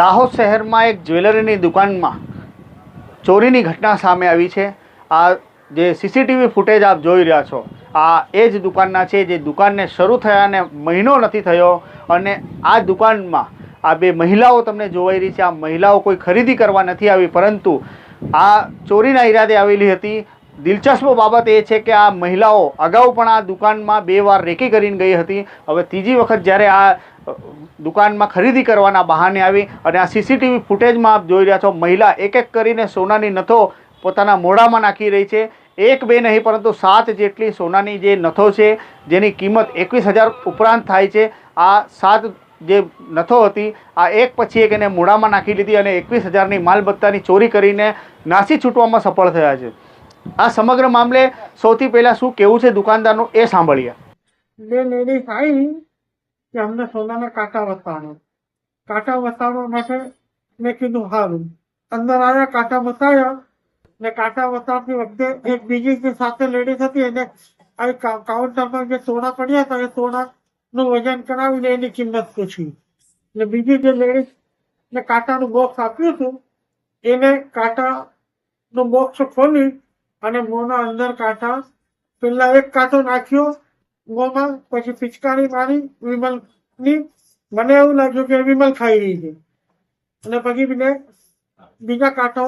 દાહોદ શહેરમાં એક જ્વેલરીની દુકાનમાં ચોરીની ઘટના સામે આવી છે. આ જે સીસીટીવી ફૂટેજ આપ જોઈ રહ્યા છો, આ એ જ દુકાનના છે જે દુકાનને શરૂ થયાને મહિનો નથી થયો અને આ દુકાનમાં આ બે મહિલાઓ તમને જોવાઈ રહી છે. આ મહિલાઓ કોઈ ખરીદી કરવા નથી આવી, પરંતુ આ ચોરીના ઈરાદે આવેલી હતી. દિલચસ્પ બાબત એ છે કે આ મહિલાઓ અગાઉ પણ આ દુકાનમાં બે વાર રેકી કરીને ગઈ હતી. હવે ત્રીજી વખત જ્યારે આ દુકાનમાં ખરીદી કરવાના બહાને આવી અને આ સીસીટીવી ફૂટેજમાં આપ જોઈ રહ્યા છો, મહિલા એક એક કરીને સોનાની નથો પોતાના મોઢામાં નાખી રહી છે. એક બે નહીં, પરંતુ સાત જેટલી સોનાની જે નથો છે, જેની કિંમત એકવીસ હજાર ઉપરાંત થાય છે. આ સાત જે નથો હતી, આ એક પછી એક એને મોઢામાં નાખી લીધી અને એકવીસ હજારની માલબત્તાની ચોરી કરીને નાસી છૂટવામાં સફળ થયા છે. આ સમગ્ર મામલે સૌથી પહેલાં શું કેવું છે, દુકાનદારનું એ સાંભળીએ. કે અમને સોનાના કાંટા બતાવો કાંટા બતાવવા માટે મેં કીધું સારું અંદર આવ્યા કાંટા વસાવ્યા ને કાંટા વસાવતી વખતે એક બીજી જે સાથે લેડીઝ હતી, એને આ કાઉન્ટર પર જે સોના પડ્યા હતા, એ સોનાનું વજન કરાવીને એની કિંમત પૂછી. ને બીજી જે લેડીઝ ને કાંટાનું બોક્સ આપ્યું હતું, એને કાંટાનું બોક્સ ખોલી અને મોંના અંદર કાંટા, પેલા એક કાંટો નાખ્યો મોંમાં પછી પિચકારી મારી વિમલની મને એવું લાગ્યું કે વિમલ ખાઈ રહી છે. અને પછી મને બીજા કાંટો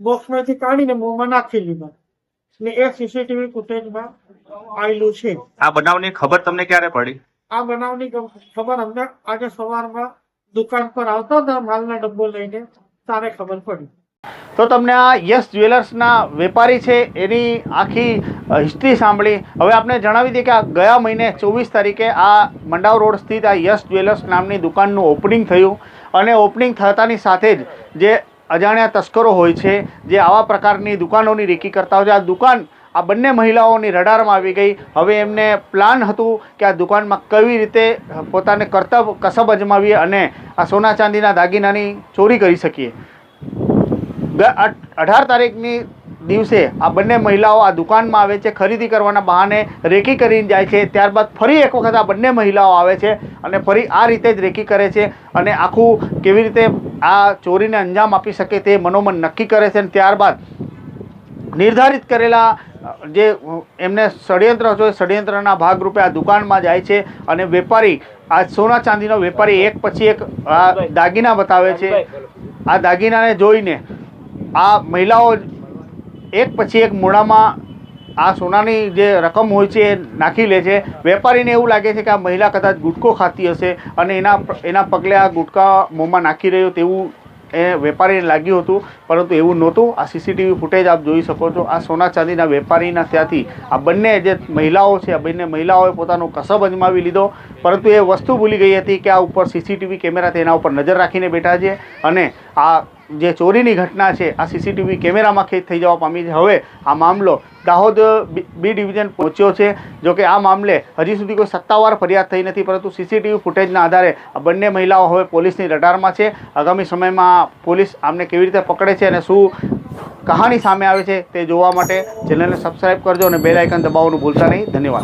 બોક્સમાંથી કાઢીને મોંમાં નાખી દીધા. ને એ સીસીટીવી ફૂટેજમાં આવેલું છે. આ બનાવની ખબર તમને ક્યારે પડી? આ બનાવની ખબર અમને આજે સવારમાં દુકાન પર આવતા હતા માલના ડબ્બો લઈને. તારે ખબર પડી. તો તમને આ યસ જ્વેલર્સના વેપારી છે એની આખી હિસ્ટ્રી સાંભળી. હવે આપણે જણાવી દઈએ કે આ ગયા મહિને ચોવીસ તારીખે આ મંડાવ રોડ સ્થિત આ યસ જ્વેલર્સ નામની દુકાનનું ઓપનિંગ થયું. અને ઓપનિંગ થતાની સાથે જ જે અજાણ્યા તસ્કરો હોય છે, જે આવા પ્રકારની દુકાનોની રેકી કરતા હોય છે, આ દુકાન આ બંને મહિલાઓની રડારમાં આવી ગઈ. હવે એમને પ્લાન હતું કે આ દુકાનમાં કેવી રીતે પોતાને કરતબ કસબ અજમાવીએ અને આ સોના ચાંદીના દાગીનાની ચોરી કરી શકીએ. અઢાર તારીખની દિવસે આ બંને મહિલાઓ આ દુકાનમાં આવે છે ખરીદી કરવાના બહાને રેકી કરીને જાય છે. ત્યારબાદ ફરી એક વખત આ બંને મહિલાઓ આવે છે અને ફરી આ રીતે જ રેકી કરે છે અને આખું કેવી રીતે આ ચોરીને અંજામ આપી શકે તે મનોમન નક્કી કરે છે અને ત્યારબાદ નિર્ધારિત કરેલા જે એમને ષડયંત્ર હતો એ ષડયંત્રના ભાગરૂપે આ દુકાનમાં જાય છે અને વેપારી આ સોના ચાંદીનો વેપારી એક પછી એક આ દાગીના બતાવે છે. આ દાગીનાને જોઈને આ મહિલાઓ એક પછી એક મૂળામાં આ સોનાની જે રકમ હોય છે એ નાખી લે છે. વેપારીને એવું લાગે છે કે આ મહિલા કદાચ ગુટકો ખાતી હશે અને એના એના પગલે આ ગુટકા મોંમાં નાખી રહ્યો તેવું એ વેપારીને લાગ્યું હતું. પરંતુ એવું નહોતું. આ સીસીટીવી ફૂટેજ આપ જોઈ શકો છો. આ સોના ચાંદીના વેપારીના ત્યાંથી આ બંને જે મહિલાઓ છે, આ બંને મહિલાઓએ પોતાનો કસબ અજમાવી લીધો. પરંતુ એ વસ્તુ ભૂલી ગઈ હતી કે આ ઉપર સીસીટીવી કેમેરા તેના ઉપર નજર રાખીને બેઠા છે અને આ જે ચોરીની ઘટના છે, આ સીસીટીવી કેમેરામાં ખેદ થઈ જવા પામી છે. હવે આ મામલો દાહોદ બી ડિવિઝન પહોંચ્યો છે જોકે આ મામલે હજી સુધી કોઈ સત્તાવાર ફરિયાદ થઈ નથી, પરંતુ સીસીટીવી ફૂટેજના આધારે આ બંને મહિલાઓ હવે પોલીસની રડારમાં છે. આગામી સમયમાં પોલીસ આમને કેવી રીતે પકડે છે અને શું કહાની સામે આવે છે તે જોવા માટે ચેનલને સબસ્ક્રાઈબ કરજો અને બેલ આઇકન દબાવવાનું ભૂલતા નહીં. ધન્યવાદ.